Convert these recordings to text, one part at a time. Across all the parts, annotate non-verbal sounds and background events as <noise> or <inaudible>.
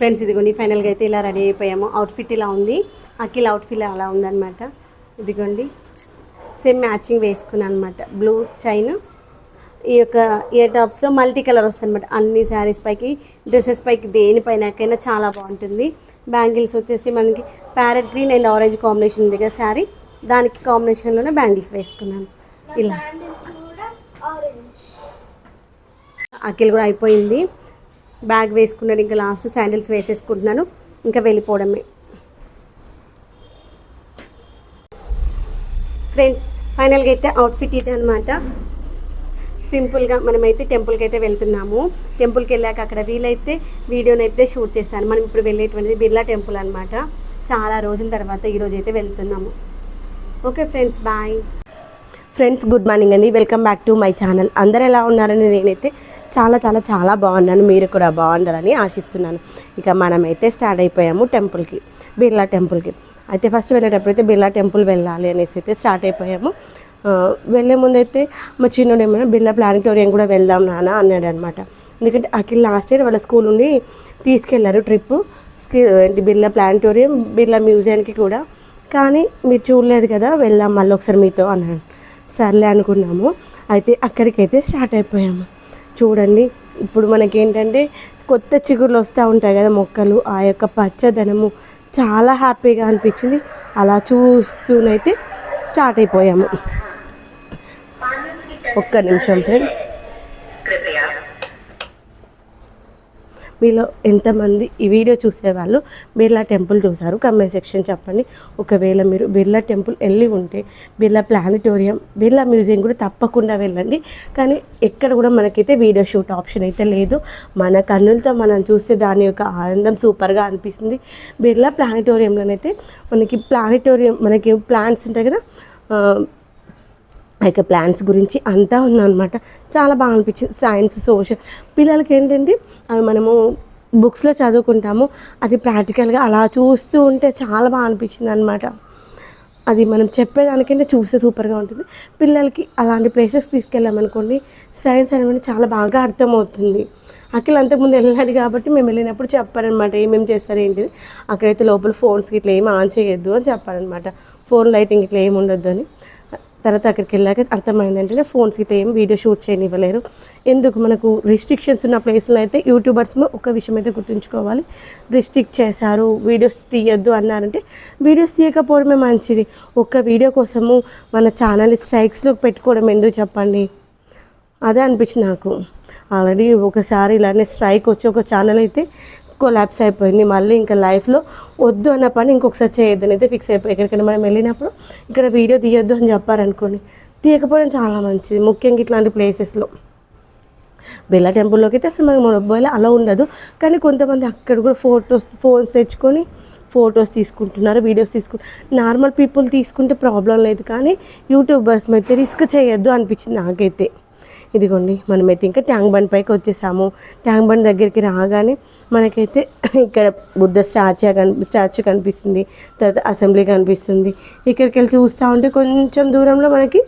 Friends ఇదిగోండి ఫైనల్గా అయితే ఇలా రెడీ అయిపోయాము. అవుట్ఫిట్ ఇలా ఉంది. అఖిల్ అవుట్ఫిట్ అలా ఉందన్నమాట. ఇదిగోండి. సేమ్ మ్యాచింగ్ వేసుకున్నాను అనమాట బ్లూ చైన్ ఈ యొక్క ఇయర్ టాప్స్లో మల్టీ కలర్ వస్తుంది అనమాట అన్ని శారీస్ పైకి డ్రెస్సెస్ పైకి దేనిపైనకైనా చాలా బాగుంటుంది. బ్యాంగిల్స్ వచ్చేసి మనకి parrot green and orange combination ఉంది కదా శారీ దానికి కాంబినేషన్లోనే బ్యాంగిల్స్ వేసుకున్నాను. ఇలా. అఖిల్ కూడా అయిపోయింది. బ్యాగ్ వేసుకున్నాను ఇంకా లాస్ట్ శాండిల్స్ వేసేసుకుంటున్నాను ఇంకా వెళ్ళిపోవడమే. ఫ్రెండ్స్ ఫైనల్గా అయితే అవుట్ఫిట్ ఇదే అనమాట సింపుల్గా మనమైతే టెంపుల్కి అయితే వెళ్తున్నాము. టెంపుల్కి వెళ్ళాక అక్కడ వీలైతే వీడియోని అయితే షూట్ చేస్తాను. మనం ఇప్పుడు వెళ్ళేటువంటిది బిర్లా టెంపుల్ అనమాట చాలా రోజుల తర్వాత ఈరోజు అయితే వెళ్తున్నాము. Okay friends bye friends good morning అండి. Welcome back to my channel అందరు ఎలా ఉన్నారని నేనైతే చాలా చాలా చాలా బాగున్నాను. మీరు కూడా బాగుండాలని ఆశిస్తున్నాను. ఇక మనమైతే స్టార్ట్ అయిపోయాము టెంపుల్కి బిర్లా టెంపుల్కి. అయితే ఫస్ట్ వెళ్ళేటప్పుడు అయితే బిర్లా టెంపుల్ వెళ్ళాలి అనేసి అయితే స్టార్ట్ అయిపోయాము. వెళ్ళే ముందైతే మా చిన్నోడు ఏమైనా బిర్లా ప్లానిటోరియం కూడా వెళ్దాం నాన్న అన్నాడు అనమాట ఎందుకంటే అఖిల్ లాస్ట్ ఇయర్ వాళ్ళ స్కూల్ నుండి తీసుకెళ్ళారు ట్రిప్ ఏంటి బిర్లా ప్లానిటోరియం బిర్లా మ్యూజియంకి కూడా. కానీ మీరు చూడలేదు కదా వెళ్దాం మళ్ళీ ఒకసారి మీతో అన్నాడు. సర్లే అనుకున్నాము. అయితే అక్కడికైతే స్టార్ట్ అయిపోయాము. చూడండి. ఇప్పుడు మనకేంటంటే కొత్త చిగుర్లు వస్తూ ఉంటాయి కదా మొక్కలు. ఆ యొక్క పచ్చదనము చాలా హ్యాపీగా అనిపించింది. అలా చూస్తూనైతే స్టార్ట్ అయిపోయాము. ఒక్క నిమిషం ఫ్రెండ్స్. మీలో ఎంతమంది ఈ వీడియో చూసేవాళ్ళు బిర్లా టెంపుల్ చూసారు కమెంట్ సెక్షన్ చెప్పండి. ఒకవేళ మీరు బిర్లా టెంపుల్ వెళ్ళి ఉంటే బిర్లా ప్లానిటోరియం బిర్లా మ్యూజియం కూడా తప్పకుండా వెళ్ళండి. కానీ ఎక్కడ కూడా మనకైతే వీడియో షూట్ ఆప్షన్ అయితే లేదు. మన కన్నులతో మనం చూస్తే దాని యొక్క ఆనందం సూపర్గా అనిపిస్తుంది. బిర్లా ప్లానిటోరియంలోనైతే మనకి ప్లానిటోరియం మనకి ప్లాంట్స్ ఉంటాయి కదా ఆ, యొక్క ప్లాన్స్ గురించి అంతా ఉందన్నమాట. చాలా బాగా అనిపించింది. సైన్స్ సోషల్ పిల్లలకి ఏంటంటే అవి మనము బుక్స్లో చదువుకుంటాము. అది ప్రాక్టికల్గా అలా చూస్తూ ఉంటే చాలా బాగా అనిపించింది అనమాట అది మనం చెప్పేదానికంటే చూస్తే సూపర్గా ఉంటుంది. పిల్లలకి అలాంటి ప్లేసెస్ తీసుకెళ్ళామనుకోండి సైన్స్ అనేది చాలా బాగా అర్థమవుతుంది. అఖిల్ అంతకుముందు వెళ్ళాడు కాబట్టి మేము వెళ్ళినప్పుడు చెప్పారనమాట ఏమేమి చేస్తారు ఏంటిది. అక్కడైతే లోపల ఫోన్స్ ఇట్లా ఏమి ఆన్ చేయొద్దు అని చెప్పారనమాట ఫోన్ లైటింగ్ ఇట్లా ఏమి ఉండొద్దు అని. తర్వాత అక్కడికి వెళ్ళాక అర్థమైంది ఏంటంటే ఫోన్స్ ఇట్లా ఏం వీడియో షూట్ చేయనివ్వలేరు. ఎందుకు మనకు రిస్ట్రిక్షన్స్ ఉన్న ప్లేస్లో అయితే యూట్యూబర్స్ ఒక విషయం అయితే గుర్తుంచుకోవాలి. రిస్ట్రిక్ట్ చేశారు వీడియోస్ తీయొద్దు అన్నారంటే వీడియోస్ తీయకపోవడమే మంచిది. ఒక్క వీడియో కోసము మన ఛానల్ స్ట్రైక్స్లో పెట్టుకోవడం ఎందుకు చెప్పండి? అదే అనిపించింది నాకు. ఆల్రెడీ ఒకసారి ఇలానే స్ట్రైక్ వచ్చి ఒక ఛానల్ అయితే కొలాప్స్ అయిపోయింది. మళ్ళీ ఇంకా లైఫ్లో వద్దు అన్న పని ఇంకొకసారి చేయొద్దని అయితే ఫిక్స్ అయిపోయి ఎక్కడికైనా మనం వెళ్ళినప్పుడు ఇక్కడ వీడియో తీయొద్దు అని చెప్పారనుకోండి. తీయకపోవడం చాలా మంచిది. ముఖ్యంగా ఇట్లాంటి ప్లేసెస్లో బిర్లా టెంపుల్లోకి అయితే అసలు మనకి మొబైల్ అలా ఉండదు. కానీ కొంతమంది అక్కడ కూడా ఫోటోస్ ఫోన్స్ తెచ్చుకొని ఫొటోస్ తీసుకుంటున్నారు వీడియోస్ తీసుకుంటున్నారు నార్మల్ పీపుల్ తీసుకుంటే ప్రాబ్లం లేదు. కానీ యూట్యూబర్స్ అయితే రిస్క్ చేయొద్దు అనిపించింది నాకైతే. ఇదిగోండి మనమైతే ఇంకా ట్యాంక్ బండ్ పైకి వచ్చేసాము. ట్యాంక్ బండ్ దగ్గరికి రాగానే మనకైతే <laughs> ఇక్కడ బుద్ధ స్టాచ్యూ కని స్టాచ్యూ కనిపిస్తుంది తర్వాత అసెంబ్లీ కనిపిస్తుంది. ఇక్కడికి వెళ్ళి చూస్తూ ఉంటే కొంచెం దూరంలో మనకి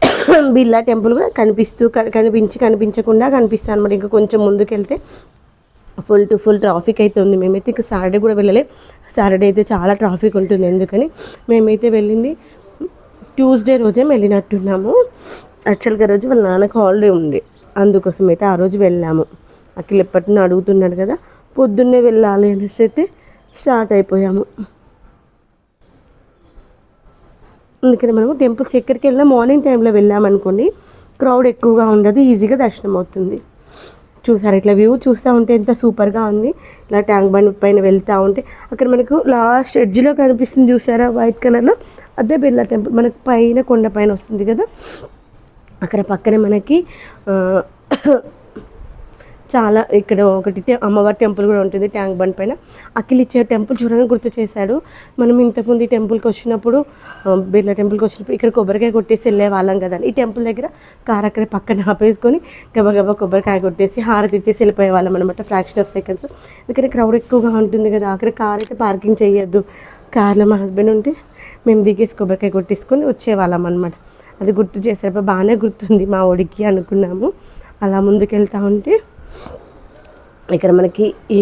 <coughs> బిర్లా టెంపుల్ కూడా కనిపిస్తూ క- కనిపించి కనిపించకుండా కనిపిస్తాయి అనమాట ఇంకా కొంచెం ముందుకెళ్తే ఫుల్ టు ఫుల్ ట్రాఫిక్ అయితే ఉంది. మేమైతే ఇంకా సాటర్డే కూడా వెళ్ళలే. సాటర్డే అయితే చాలా ట్రాఫిక్ ఉంటుంది. ఎందుకని? మేమైతే వెళ్ళింది ట్యూస్డే రోజే వెళ్ళినట్టున్నాము. యాక్చువల్గా రోజు వాళ్ళ నాన్నకు హాలిడే ఉంది. అందుకోసం అయితే ఆ రోజు వెళ్ళాము. అఖిల్ ఎప్పటినో అడుగుతున్నాడు కదా పొద్దున్నే వెళ్ళాలి అనేసి అయితే స్టార్ట్ అయిపోయాము. అందుకని మనము టెంపుల్స్ ఎక్కడికి వెళ్ళినా మార్నింగ్ టైంలో వెళ్ళామనుకోండి క్రౌడ్ ఎక్కువగా ఉండదు ఈజీగా దర్శనం అవుతుంది. చూసారు ఇట్లా వ్యూ చూస్తూ ఉంటే ఎంత సూపర్గా ఉంది. ఇలా ట్యాంక్ బండ్ పైన వెళ్తూ ఉంటే అక్కడ మనకు లాస్ట్ ఎడ్జ్లో కనిపిస్తుంది చూసారా వైట్ కలర్లో. అదే బిర్లా టెంపుల్ మనకు పైన కొండ పైన వస్తుంది కదా. అక్కడ పక్కనే మనకి చాలా ఇక్కడ ఒకటి అమ్మవారి టెంపుల్ కూడా ఉంటుంది ట్యాంక్ బండ్ పైన. అఖిలిచ్చే టెంపుల్ చూడడానికి గుర్తు చేశాడు. మనం ఇంతకుముందు ఈ టెంపుల్కి వచ్చినప్పుడు బిర్లా టెంపుల్కి వచ్చినప్పుడు ఇక్కడ కొబ్బరికాయ కొట్టేసి వెళ్ళే వాళ్ళం కదా ఈ టెంపుల్ దగ్గర కార్ అక్కడ పక్కన ఆపేసుకొని గబగబా కొబ్బరికాయ కొట్టేసి హారతి ఇచ్చేసి వెళ్ళిపోయే వాళ్ళం అనమాట ఫ్రాక్షన్ ఆఫ్ సెకండ్స్ ఎందుకంటే క్రౌడ్ ఎక్కువగా ఉంటుంది కదా అక్కడ కార్ అయితే పార్కింగ్ చేయొద్దు. కార్లో మా హస్బెండ్ ఉంటే మేము దిగేసి కొబ్బరికాయ కొట్టేసుకొని వచ్చేవాళ్ళం అనమాట అది గుర్తు చేసేటప్పుడు బాగానే గుర్తుంది మా ఒడికి అనుకున్నాము. అలా ముందుకెళ్తా ఉంటే ఇక్కడ మనకి ఈ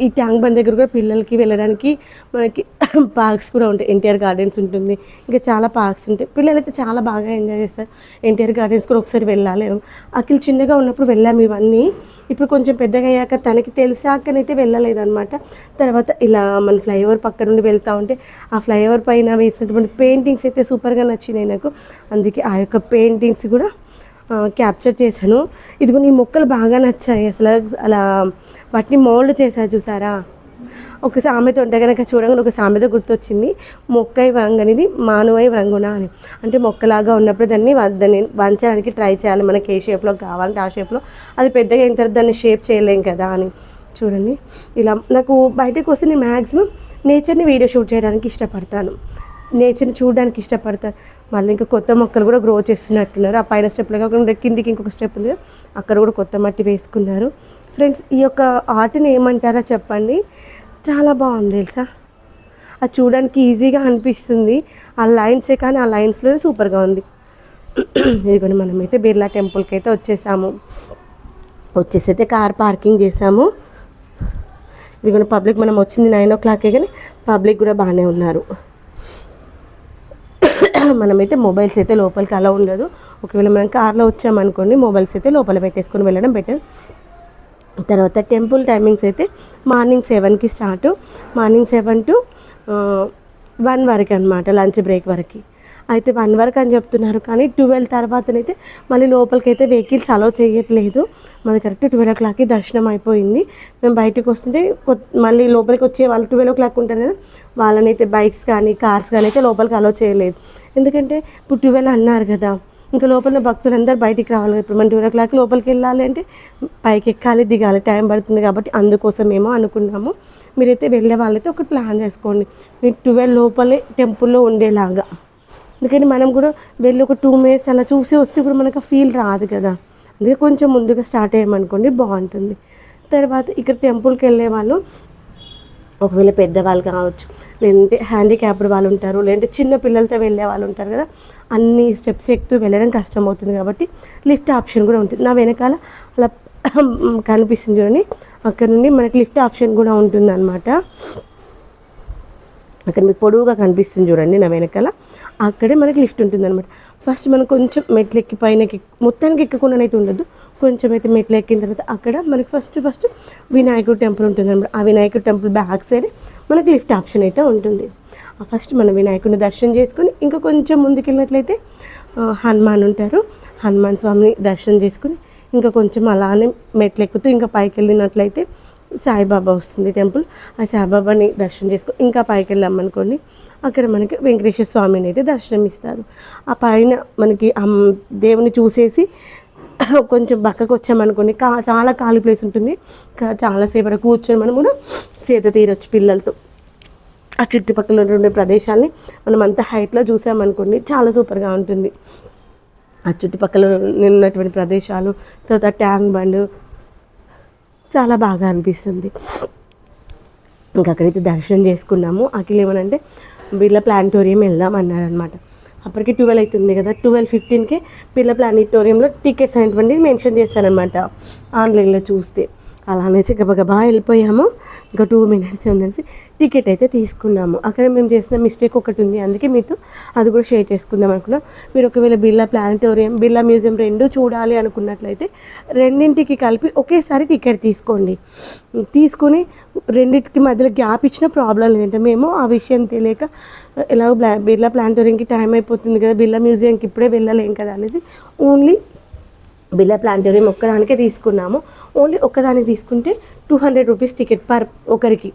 ఈ ట్యాంక్ బండ్ దగ్గర కూడా పిల్లలకి వెళ్ళడానికి మనకి <coughs> పార్క్స్ కూడా ఉంటాయి. ఎన్టీఆర్ గార్డెన్స్ ఉంటుంది. ఇంకా చాలా పార్క్స్ ఉంటాయి. పిల్లలు అయితే చాలా బాగా ఎంజాయ్ చేస్తారు. ఎన్టీఆర్ గార్డెన్స్ కూడా ఒకసారి వెళ్ళాలి. అఖిల్ చిన్నగా ఉన్నప్పుడు వెళ్ళాము ఇవన్నీ. ఇప్పుడు కొంచెం పెద్దగా అయ్యాక తనకి తెలిసాకనైతే వెళ్ళలేదు అనమాట తర్వాత ఇలా మన ఫ్లైఓవర్ పక్క నుండి వెళ్తూ ఉంటే ఆ ఫ్లైఓవర్ పైన వేసినటువంటి పెయింటింగ్స్ అయితే సూపర్గా నచ్చినాయి నాకు. అందుకే ఆ యొక్క పెయింటింగ్స్ కూడా క్యాప్చర్ చేశాను. ఇదిగో నీ మొక్కలు బాగా నచ్చాయి. అసలు అలా వాటిని మోల్డ్ చేశారు చూసారా? ఒక సామెత ఉంటే కనుక చూడగానే ఒక సామెత గుర్తొచ్చింది. మొక్కై అనేది మానవై వరంగున అని. అంటే మొక్కలాగా ఉన్నప్పుడు దాన్ని దాన్ని వంచడానికి ట్రై చేయాలి. మనకి ఏ షేప్లో కావాలంటే ఆ షేప్లో. అది పెద్దగా అయిన తర్వాత దాన్ని షేప్ చేయలేం కదా అని. చూడండి. ఇలా నాకు బయటకు వస్తే నేను మ్యాక్సిమం నేచర్ని వీడియో షూట్ చేయడానికి ఇష్టపడతాను. నేచర్ని చూడడానికి ఇష్టపడతాను మళ్ళీ ఇంకా కొత్త మొక్కలు కూడా గ్రో చేస్తున్నట్టున్నారు. ఆ పైన స్టెప్లో కాకుండా కిందికి ఇంకొక స్టెప్ ఉంది. అక్కడ కూడా కొత్త మట్టి వేసుకున్నారు. ఫ్రెండ్స్ ఈ యొక్క ఆర్ట్ని ఏమంటారా చెప్పండి. చాలా బాగుంది తెలుసా? అది చూడడానికి ఈజీగా అనిపిస్తుంది. ఆ లైన్సే కానీ ఆ లైన్స్లోనే సూపర్గా ఉంది. ఇదిగోండి మనమైతే బిర్లా టెంపుల్కి అయితే వచ్చేసాము. వచ్చేసి అయితే కార్ పార్కింగ్ చేసాము. ఇదిగోండి పబ్లిక్ మనం వచ్చింది నైన్ ఓ క్లాకే కానీ పబ్లిక్ కూడా బాగానే ఉన్నారు. మనమైతే మొబైల్స్ అయితే లోపలికి అలా ఉండదు. ఒకవేళ మనం కార్లో వచ్చామనుకోండి మొబైల్స్ అయితే లోపల పెట్టేసుకొని వెళ్ళడం బెటర్. తర్వాత టెంపుల్ టైమింగ్స్ అయితే మార్నింగ్ సెవెన్కి start. Morning seven to one వరకు అనమాట లంచ్ బ్రేక్ వరకు. అయితే వన్ వరకు అని చెప్తున్నారు కానీ ట్వెల్వ్ తర్వాతనైతే మళ్ళీ లోపలికి అయితే వెహికల్స్ అలౌ చేయట్లేదు. మాది కరెక్ట్ ట్వెల్వ్ ఓ క్లాక్కి దర్శనం అయిపోయింది. మేము బయటకు వస్తుంటే మళ్ళీ లోపలికి వచ్చే వాళ్ళు ట్వెల్వ్ ఓ క్లాక్ ఉంటారు కదా వాళ్ళనైతే బైక్స్ కానీ కార్స్ కానీ అయితే లోపలికి అలౌ చేయలేదు. ఎందుకంటే ఇప్పుడు ట్వెల్వ్ అన్నారు కదా ఇంకా లోపల భక్తులందరూ బయటికి రావాలి. ఇప్పుడు మనం టూ ఓ క్లాక్ లోపలికి వెళ్ళాలి అంటే పైకి ఎక్కాలి దిగాలి. టైం పడుతుంది కాబట్టి అందుకోసమేమో అనుకున్నాము. మీరైతే వెళ్ళే వాళ్ళైతే ఒక ప్లాన్ చేసుకోండి. మీరు ట్వెల్వ్ లోపలే టెంపుల్లో ఉండేలాగా. ఎందుకంటే మనం కూడా వెళ్ళి ఒక టూ మినిట్స్ అలా చూసి వస్తే కూడా మనకు ఫీల్ రాదు కదా. అందుకే కొంచెం ముందుగా స్టార్ట్ అయ్యామనుకోండి బాగుంటుంది. తర్వాత ఇక్కడ టెంపుల్కి వెళ్ళే వాళ్ళు ఒకవేళ పెద్దవాళ్ళు కావచ్చు లేదంటే హ్యాండిక్యాప్డ్ వాళ్ళు ఉంటారు లేదంటే చిన్న పిల్లలతో వెళ్ళే వాళ్ళు ఉంటారు కదా అన్ని స్టెప్స్ ఎక్కుతూ వెళ్ళడం కష్టం అవుతుంది కాబట్టి లిఫ్ట్ ఆప్షన్ కూడా ఉంటుంది. నా వెనకాల అలా <clears throat> కనిపిస్తుంది చూడండి. అక్కడ నుండి మనకి లిఫ్ట్ ఆప్షన్ కూడా ఉంటుంది అనమాట అక్కడ మీకు పొడవుగా కనిపిస్తుంది చూడండి నా వెనకాల. అక్కడే మనకి లిఫ్ట్ ఉంటుంది అనమాట ఫస్ట్ మనం కొంచెం మెట్లు ఎక్కి పైనకి మొత్తానికి ఎక్కకుండానైతే ఉండదు కొంచెం అయితే మెట్లు ఎక్కిన తర్వాత అక్కడ మనకి ఫస్ట్ ఫస్ట్ వినాయకుడు టెంపుల్ ఉంటుంది అనమాట. ఆ వినాయకుడు టెంపుల్ బ్యాక్ సైడ్ మనకి లిఫ్ట్ ఆప్షన్ అయితే ఉంటుంది. ఆ ఫస్ట్ మనం వినాయకుడిని దర్శనం చేసుకొని ఇంకా కొంచెం ముందుకెళ్ళినట్లయితే హనుమాన్ ఉంటారు. హనుమాన్ స్వామిని దర్శనం చేసుకుని ఇంకా కొంచెం అలానే మెట్లు ఎక్కుతూ ఇంకా పైకి వెళ్ళినట్లయితే సాయిబాబా వస్తుంది టెంపుల్. ఆ సాయిబాబాని దర్శనం చేసుకుని ఇంకా పైకి వెళ్ళామనుకోండి అక్కడ మనకి వెంకటేశ్వర స్వామిని అయితే దర్శనం ఇస్తారు ఆ పైన మనకి దేవుని చూసేసి కొంచెం పక్కకు వచ్చామనుకోండి కా చాలా ఖాళీ ప్లేస్ ఉంటుంది. కా- చాలాసేపు కూర్చొని మనం కూడా సేద తీరొచ్చు పిల్లలతో. ఆ చుట్టుపక్కల ఉండే ప్రదేశాల్ని మనం అంత హైట్లో చూసామనుకోండి చాలా సూపర్గా ఉంటుంది. ఆ చుట్టుపక్కల ఉన్నటువంటి ప్రదేశాలు తర్వాత ట్యాంక్ బండ్ చాలా బాగా అనిపిస్తుంది. ఇంకా అక్కడైతే దర్శనం చేసుకున్నాము. అఖిల్ ఏమనంటే బిర్లా ప్లానిటోరియం వెళ్దాం అన్నారనమాట అప్పటికి ట్వెల్వ్ అవుతుంది కదా ట్వెల్వ్ ఫిఫ్టీన్కి పిల్ల ప్లానిటోరియంలో టికెట్స్ అనేటువంటిది మెన్షన్ చేశారనమాట ఆన్లైన్లో చూస్తే. అలా అనేసి గబగబా వెళ్ళిపోయాము. ఇంకా టూ మినిట్స్ ఉందనేసి టికెట్ అయితే తీసుకున్నాము. అక్కడ మేము చేసిన మిస్టేక్ ఒకటి ఉంది. అందుకే మీతో అది కూడా షేర్ చేసుకుందాం అనుకున్నాం. మీరు ఒకవేళ బిర్లా ప్లానిటోరియం బిర్లా మ్యూజియం రెండు చూడాలి అనుకున్నట్లయితే రెండింటికి కలిపి ఒకేసారి టికెట్ తీసుకోండి. తీసుకొని రెండింటికి మధ్యలో గ్యాప్ ఇచ్చిన ప్రాబ్లం లేదంటే మేము ఆ విషయం తెలియక ఎలా బ్లా బిర్లా ప్లానిటోరియంకి టైం అయిపోతుంది కదా బిర్లా మ్యూజియంకి ఇప్పుడే వెళ్ళలేం కదా అనేసి ఓన్లీ బిర్లా ప్లానిటోరియం ఒక్కదానికే తీసుకున్నాము. ఓన్లీ ఒక్కదానికి తీసుకుంటే two hundred rupees ticket per ఒకరికి.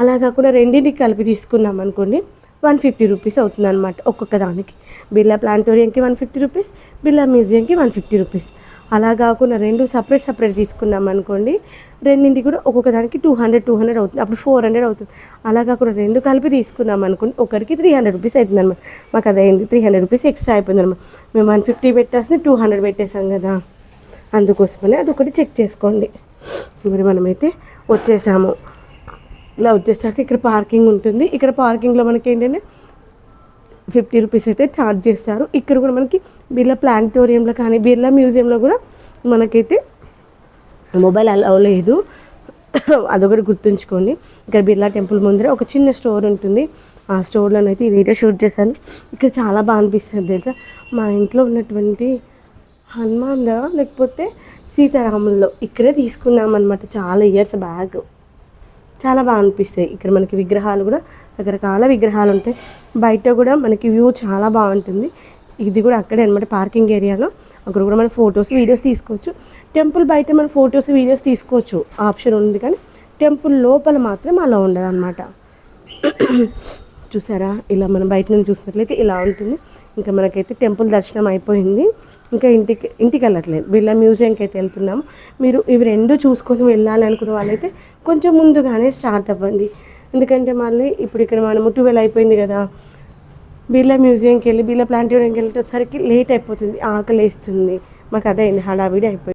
అలా కాకుండా రెండింటికి కలిపి తీసుకున్నాం అనుకోండి వన్ ఫిఫ్టీ రూపీస్ అవుతుంది అనమాట ఒక్కొక్క దానికి. బిర్లా ప్లానిటోరియంకి వన్ ఫిఫ్టీ రూపీస్ బిర్లా మ్యూజియంకి వన్ ఫిఫ్టీ రూపీస్ అలా కాకుండా రెండు సపరేట్ సపరేట్ తీసుకున్నాం అనుకోండి రెండింటికి కూడా ఒక్కొక్క దానికి టూ హండ్రెడ్ టూ హండ్రెడ్ అవుతుంది. అప్పుడు ఫోర్ హండ్రెడ్ అవుతుంది. అలా కాకుండా రెండు కలిపి తీసుకున్నాం అనుకోండి ఒకరికి త్రీ హండ్రెడ్ రూపీస్ అవుతుంది అనమాట మాకు అదైంది త్రీ హండ్రెడ్ రూపీస్ ఎక్స్ట్రా అయిపోయింది అనమాట మేము వన్ ఫిఫ్టీ పెట్టాల్సింది టూ హండ్రెడ్ పెట్టేసాం కదా. అందుకోసమని అదొకటి చెక్ చేసుకోండి. మరి మనమైతే వచ్చేసాము. ఇలా వచ్చేసాక ఇక్కడ పార్కింగ్ ఉంటుంది. ఇక్కడ పార్కింగ్లో మనకి ఏంటంటే ఫిఫ్టీ రూపీస్ అయితే ఛార్జ్ చేస్తారు. ఇక్కడ కూడా మనకి బిర్లా ప్లానిటోరియంలో కానీ బిర్లా మ్యూజియంలో కూడా మనకైతే మొబైల్ అలౌ లేదు. అదొకటి గుర్తుంచుకోండి. ఇక్కడ బిర్లా టెంపుల్ ముందర ఒక చిన్న స్టోర్ ఉంటుంది. ఆ స్టోర్లోనైతే ఈ వీడియో షూట్ చేశాను. ఇక్కడ చాలా బాగా అనిపిస్తుంది తెలుసా? మా ఇంట్లో ఉన్నటువంటి హనుమాన్ లేకపోతే సీతారాముల్లో ఇక్కడే తీసుకున్నాం అనమాట చాలా ఇయర్స్ బ్యాగ్ చాలా బాగా అనిపిస్తాయి. ఇక్కడ మనకి విగ్రహాలు కూడా రకరకాల విగ్రహాలు ఉంటాయి. బయట కూడా మనకి వ్యూ చాలా బాగుంటుంది. ఇది కూడా అక్కడే అనమాట పార్కింగ్ ఏరియాలో. అక్కడ కూడా మనం ఫొటోస్ వీడియోస్ తీసుకోవచ్చు. టెంపుల్ బయట మన ఫొటోస్ వీడియోస్ తీసుకోవచ్చు. ఆప్షన్ ఉంది కానీ టెంపుల్ లోపల మాత్రం అలా ఉండదు అనమాట చూసారా? ఇలా మనం బయట నుంచి చూసినట్లయితే ఇలా ఉంటుంది. ఇంకా మనకైతే టెంపుల్ దర్శనం అయిపోయింది. ఇంకా ఇంటికి ఇంటికి వెళ్ళట్లేదు. బిర్లా మ్యూజియంకి అయితే వెళ్తున్నాం. మీరు ఇవి రెండు చూసుకొని వెళ్ళాలనుకున్న వాళ్ళైతే కొంచెం ముందుగానే స్టార్ట్ అవ్వండి. ఎందుకంటే మళ్ళీ ఇప్పుడు ఇక్కడ మనము ట్వెల్వ్ అయిపోయింది కదా. బిర్లా మ్యూజియంకి వెళ్ళి బిర్లా ప్లాంటోరియంకి వెళ్ళేసరికి లేట్ అయిపోతుంది ఆకలి వేస్తుంది మాకు అదే అయింది హడావిడి అయిపోయింది.